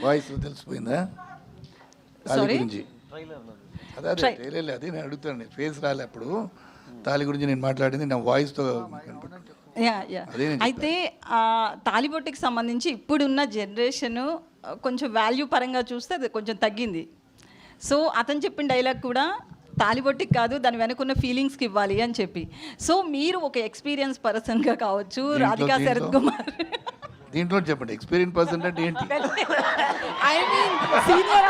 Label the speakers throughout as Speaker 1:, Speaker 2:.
Speaker 1: Voice తెలిసిపోయిందా? తాళి
Speaker 2: Sorry?
Speaker 1: గురించి. అదే అదే ట్రైలర్ అదే నేను అడుగుతాను ఫేస్ రాలే అప్పుడు. తాళి గురించి నేను మాట్లాడింది నా వాయిస్తో
Speaker 2: అయితే ఆ, తాలిబొట్టుకి సంబంధించి ఇప్పుడున్న జనరేషన్ కొంచెం వాల్యూ పరంగా చూస్తే అది కొంచెం తగ్గింది. సో అతను చెప్పిన డైలాగ్ కూడా తాలిబొట్టికి కాదు దాని వెనకున్న ఫీలింగ్స్కి ఇవ్వాలి అని చెప్పి. సో మీరు ఒక ఎక్స్పీరియన్స్ పర్సన్గా కావచ్చు రాధికా శరత్? కుమార్
Speaker 1: దీంట్లో చెప్పండి ఎక్స్పీరియన్స్ పర్సన్ అంటే ఏంటి?
Speaker 2: ఐ మీన్ సీనియర్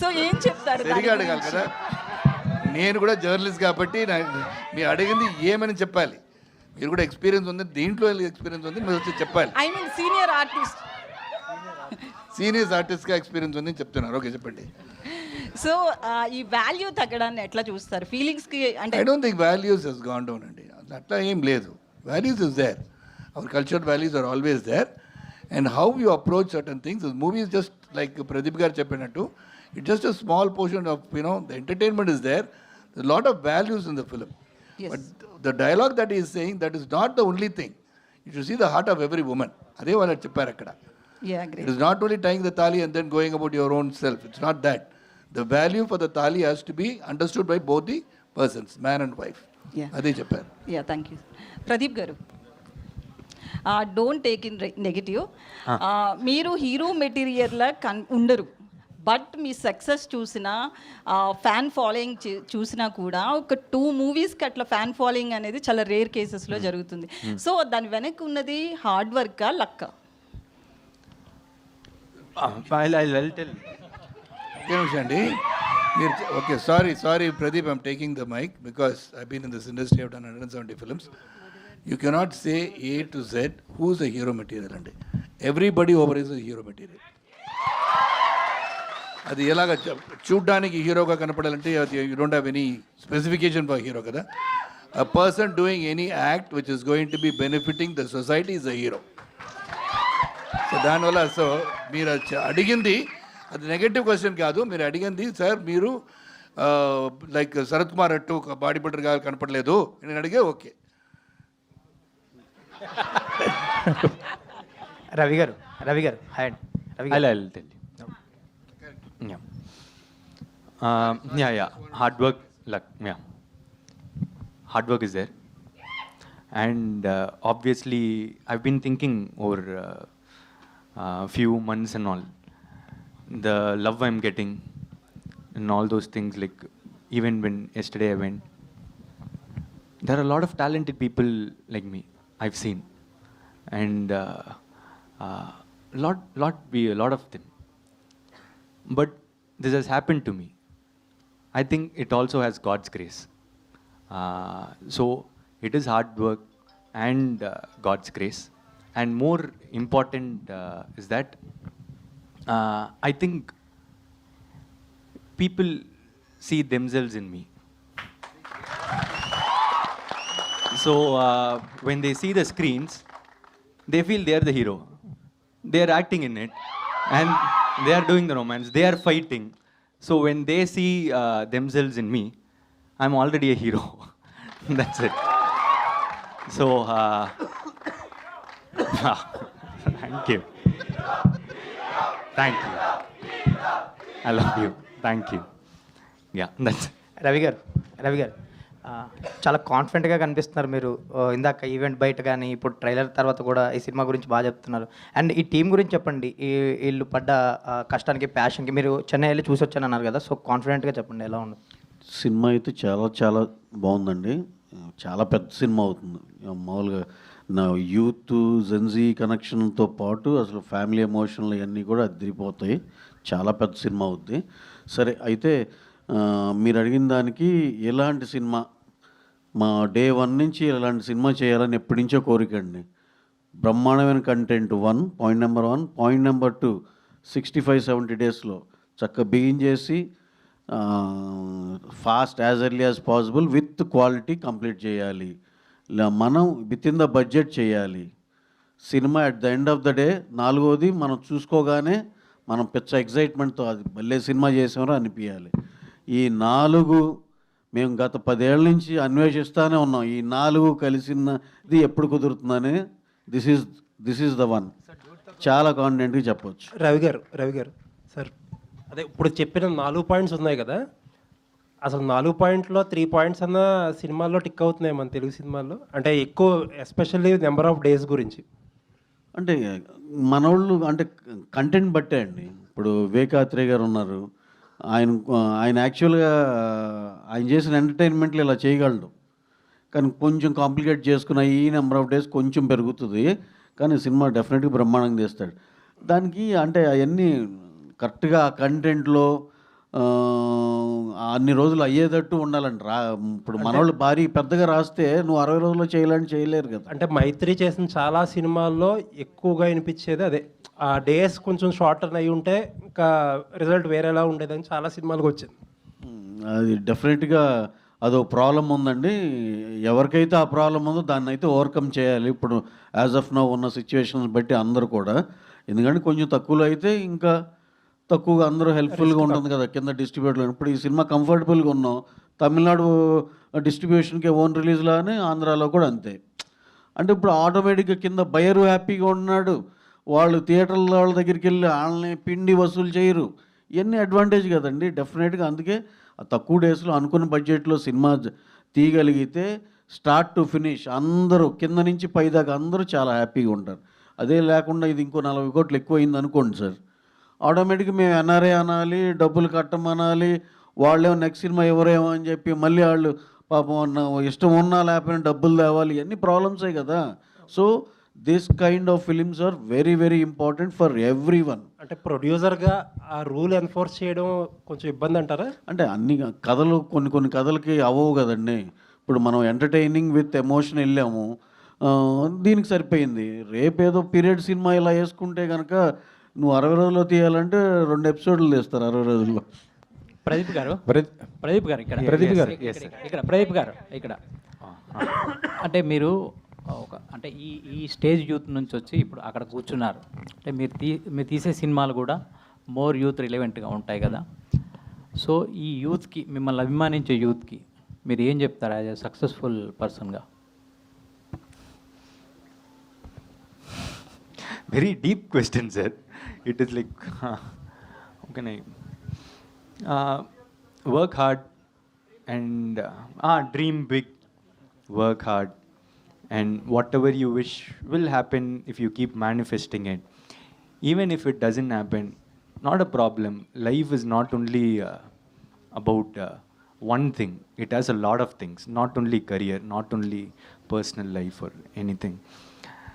Speaker 2: సో ఏం చెప్తారు దాని
Speaker 1: సరిగా అడగాలి? కదా? నేను కూడా జర్నలిస్ట్ కాబట్టి మీరు అడిగింది ఏమని చెప్పాలి? మీరు కూడా ఎక్స్పీరియన్స్ ఉంది దీంట్లో ఎక్స్పీరియన్స్ ఉంది మీరు వచ్చి చెప్పాలి.
Speaker 2: I mean senior artist
Speaker 1: seniors ఆర్టిస్ట్గా ఎక్స్పీరియన్స్ ఉంది చెప్తున్నారు. ఓకే చెప్పండి.
Speaker 2: సో ఈ వాల్యూ తగ్గడాన్ని ఎట్లా చూస్తారు? ఫీలింగ్స్కి అంటే
Speaker 1: I don't think values has gone down అండి. అట్లా ఏం లేదు. Values is there our culture values are always there and how you approach certain things movies just like Pradeep గారు చెప్పినట్టు it just a small portion of you know the entertainment is there lot of values in the film
Speaker 2: Yes.
Speaker 1: But the dialogue that is saying that is not the only thing you should see the heart of every women అదే వాళ్ళు చెప్పారు అక్కడ
Speaker 2: yeah
Speaker 1: It
Speaker 2: great
Speaker 1: is not only tying the tali and then going about your own self. It's not that. The value for the tali has to be understood by both the persons, man and wife.
Speaker 2: Yeah.
Speaker 1: అదే చెప్పారు.
Speaker 2: Yeah thank you Pradeep garu don't take in negative మీరు hero మెటీరియల్లా కన్ ఉండరు. But మీ success చూసిన fan following చూసినా కూడా ఒక టూ మూవీస్కి అట్లా ఫ్యాన్ ఫాలోయింగ్ అనేది చాలా రేర్ కేసెస్లో జరుగుతుంది. సో దాని వెనక్కి ఉన్నది హార్డ్ వర్కా లక్క
Speaker 1: అండి. మీరు okay sorry sorry Pradeep I'm taking the mike because I been in this industry have done hundred and seventy films you cannot say A to Z who's a hero material అండి everybody over is a hero material అది ఎలాగ చూడ్డానికి హీరోగా కనపడాలంటే అది you don't have any specification for hero కదా? A person doing any act which is going to be benefiting the society is a hero so దానివల్ల so మీరు అడిగింది అది నెగటివ్ క్వశ్చన్ కాదు మీరు అడిగింది సార్ మీరు లైక్ శరత్ కుమార్ అట్టు బాడీ బిల్డర్గా కనపడలేదు నేను అడిగే ఓకే
Speaker 3: రవి గారు రవి గారు హాయ్ అండి రవి
Speaker 4: I'll,
Speaker 3: గారు
Speaker 4: I'll tell you. Yeah. Um, yeah, yeah. Hard work, luck. Yeah. Hard work is there. And uh, obviously, The love I'm getting and all those things, like even when yesterday I went, there are a lot of talented people like me I've seen, and uh, uh, lot, lot, be a lot of them. But this has happened to me. I think it also has God's grace. Uh, so it is hard work and uh, God's grace. And more important uh, is that uh, I think people see themselves in me. So uh, when they see the screens, they feel they are the hero. They are acting in it, and they are doing the romance. They are fighting. So when they see uh, themselves in me, I'm already a hero. That's it. So uh, thank you. You. I love you. Thank you. Yeah, that's.
Speaker 3: Ravi garu Ravi గారు చాలా కాన్ఫిడెంట్గా కనిపిస్తున్నారు మీరు ఇందాక event బయట కానీ ఇప్పుడు trailer తర్వాత కూడా ఈ సినిమా గురించి బాగా చెప్తున్నారు అండ్ ఈ టీం గురించి చెప్పండి ఈ వీళ్ళు పడ్డ కష్టానికి ప్యాషన్కి మీరు చెన్నై వెళ్ళి చూసి వచ్చాను అన్నారు కదా సో కాన్ఫిడెంట్గా చెప్పండి ఎలా ఉంది
Speaker 5: సినిమా అయితే చాలా చాలా బాగుందండి చాలా పెద్ద సినిమా అవుతుంది మామూలుగా నా యూత్ జెన్జీ కనెక్షన్తో పాటు అసలు ఫ్యామిలీ ఎమోషన్లు ఇవన్నీ కూడా అదిరిపోతాయి. చాలా పెద్ద సినిమా అవుద్ది. సరే అయితే మీరు అడిగిన దానికి ఎలాంటి సినిమా? మా డే వన్ నుంచి ఇలాంటి సినిమా చేయాలని ఎప్పటి నుంచో కోరిక అండి. బ్రహ్మాండమైన content one point number one point number two sixty five seventy డేస్లో. చక్కగా బిగిన్ చేసి fast as early as possible with quality complete చేయాలి. మనం విత్ ఇన్ ద బడ్జెట్ చేయాలి. Cinema at the end of the day నాలుగోది మనం చూసుకోగానే మనం పిచ్చ ఎగ్జైట్మెంట్తో అది మళ్ళీ సినిమా చేసామో అనిపించాలి ఈ నాలుగు మేము గత పదేళ్ళ నుంచి అన్వేషిస్తూనే ఉన్నాం. ఈ నాలుగు కలిసినది ఎప్పుడు కుదురుతుందని this is this is the one చాలా కాన్ఫిడెంట్గా చెప్పొచ్చు.
Speaker 6: రవి గారు రవి గారు సార్. అదే ఇప్పుడు చెప్పిన నాలుగు పాయింట్స్ ఉన్నాయి కదా. అసలు నాలుగు పాయింట్లో త్రీ పాయింట్స్ అన్న సినిమాల్లో టిక్ అవుతున్నాయి మన తెలుగు సినిమాల్లో. అంటే ఎక్కువ ఎస్పెషల్లీ నెంబర్ ఆఫ్ డేస్ గురించి.
Speaker 5: అంటే మనోళ్ళు అంటే కంటెంట్ బట్టే అండి. ఇప్పుడు వివేకాత్రే గారు ఉన్నారు. ఆయన ఆయన యాక్చువల్గా ఆయన చేసిన ఎంటర్టైన్మెంట్లు ఇలా చేయగలడు. కానీ కొంచెం కాంప్లికేట్ చేసుకున్న ఈ నెంబర్ ఆఫ్ డేస్ కొంచెం పెరుగుతుంది. కానీ సినిమా డెఫినెట్గా బ్రహ్మాండంగా తీస్తాడు. దానికి అంటే అవన్నీ కరెక్ట్గా ఆ కంటెంట్లో అన్ని రోజులు అయ్యేటట్టు ఉండాలండి రా ఇప్పుడు మనోళ్ళు భారీ పెద్దగా రాస్తే నువ్వు అరవై రోజుల్లో చేయాలని చేయలేరు కదా.
Speaker 6: అంటే మైత్రి చేసిన చాలా సినిమాల్లో ఎక్కువగా వినిపించేది అదే. ఆ డేస్ కొంచెం షార్టర్ అయి ఉంటే ఇంకా రిజల్ట్ వేరేలా ఉండేదని చాలా సినిమాలకు వచ్చింది.
Speaker 5: అది డెఫినెట్గా అదో ప్రాబ్లం ఉందండి. ఎవరికైతే ఆ ప్రాబ్లం ఉందో దాన్ని అయితే ఓవర్కమ్ చేయాలి. ఇప్పుడు యాజ్ ఆఫ్ నో ఉన్న సిచ్యువేషన్స్ బట్టి అందరూ కూడా. ఎందుకంటే కొంచెం తక్కువలో అయితే ఇంకా తక్కువగా అందరూ హెల్ప్ఫుల్గా ఉంటుంది కదా కింద డిస్ట్రిబ్యూటర్లు ఇప్పుడు ఈ సినిమా కంఫర్టబుల్గా ఉన్నాం. తమిళనాడు డిస్ట్రిబ్యూషన్కి ఓన్ రిలీజ్లో అని ఆంధ్రాలో కూడా అంతే. అంటే ఇప్పుడు ఆటోమేటిక్గా కింద బయరు హ్యాపీగా ఉన్నాడు. వాళ్ళు థియేటర్ల వాళ్ళ దగ్గరికి వెళ్ళి వాళ్ళని పిండి వసూలు చేయరు. ఇవన్నీ అడ్వాంటేజ్ కదండి డెఫినెట్గా అందుకే ఆ తక్కువ డేస్లో అనుకున్న బడ్జెట్లో సినిమా తీయగలిగితే స్టార్ట్ టు ఫినిష్ అందరూ కింద నుంచి పైదాకా అందరూ చాలా హ్యాపీగా ఉంటారు. అదే లేకుండా ఇది ఇంకో నలభై కోట్లు ఎక్కువైంది అనుకోండి సార్. ఆటోమేటిక్గా మేము ఎన్ఆర్ఏ అనాలి డబ్బులు కట్టమనాలి వాళ్ళేమో నెక్స్ట్ సినిమా ఎవరేమో అని చెప్పి మళ్ళీ వాళ్ళు పాపం ఇష్టం ఉన్నా లేకపోయినా డబ్బులు తేవాలి ఇవన్నీ ప్రాబ్లమ్సే కదా. So this kind of films are very very important for everyone
Speaker 6: అంటే ప్రొడ్యూసర్గా ఆ రూల్ ఎన్ఫోర్స్ చేయడం కొంచెం ఇబ్బంది అంటారా?
Speaker 5: అంటే అన్ని కథలు కొన్ని కొన్ని కథలకి అవ్వవు కదండి. ఇప్పుడు మనం ఎంటర్టైనింగ్ విత్ ఎమోషన్ వెళ్ళాము. దీనికి సరిపోయింది. రేపేదో పీరియడ్ సినిమా ఇలా వేసుకుంటే కనుక నువ్వు అరవై రోజుల్లో తీయాలంటే రెండు ఎపిసోడ్లు తీస్తారు అరవై రోజుల్లో.
Speaker 7: ప్రదీప్ గారు? ప్రదీప్. గారు ఇక్కడ.
Speaker 4: ప్రదీప్ గారు.
Speaker 7: ఇక్కడ, ప్రదీప్ గారు ఇక్కడ. అంటే మీరు ఒక అంటే ఈ ఈ స్టేజ్ యూత్ నుంచి వచ్చి ఇప్పుడు అక్కడ కూర్చున్నారు. అంటే మీరు తీ మీరు తీసే సినిమాలు కూడా మోర్ యూత్ రిలవెంట్గా ఉంటాయి కదా. సో ఈ యూత్కి మిమ్మల్ని అభిమానించే యూత్కి మీరు ఏం చెప్తారు యాజ్ ఎ సక్సెస్ఫుల్ పర్సన్గా?
Speaker 4: Very deep question, sir. It is like, how can I? Uh, work hard and uh, ah, dream big, work hard, and whatever you wish will happen if you keep manifesting it. Even if it doesn't happen, not a problem. Life is not only uh, about uh, one thing, it has a lot of things, not only career, not only personal life or anything.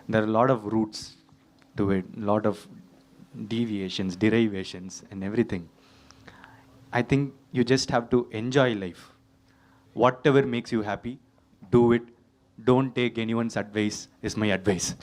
Speaker 4: There are a lot of roots to it, a lot of deviations, derivations, and everything. I think you just have to enjoy life. Whatever makes you happy, do it. Don't take anyone's advice, is my advice.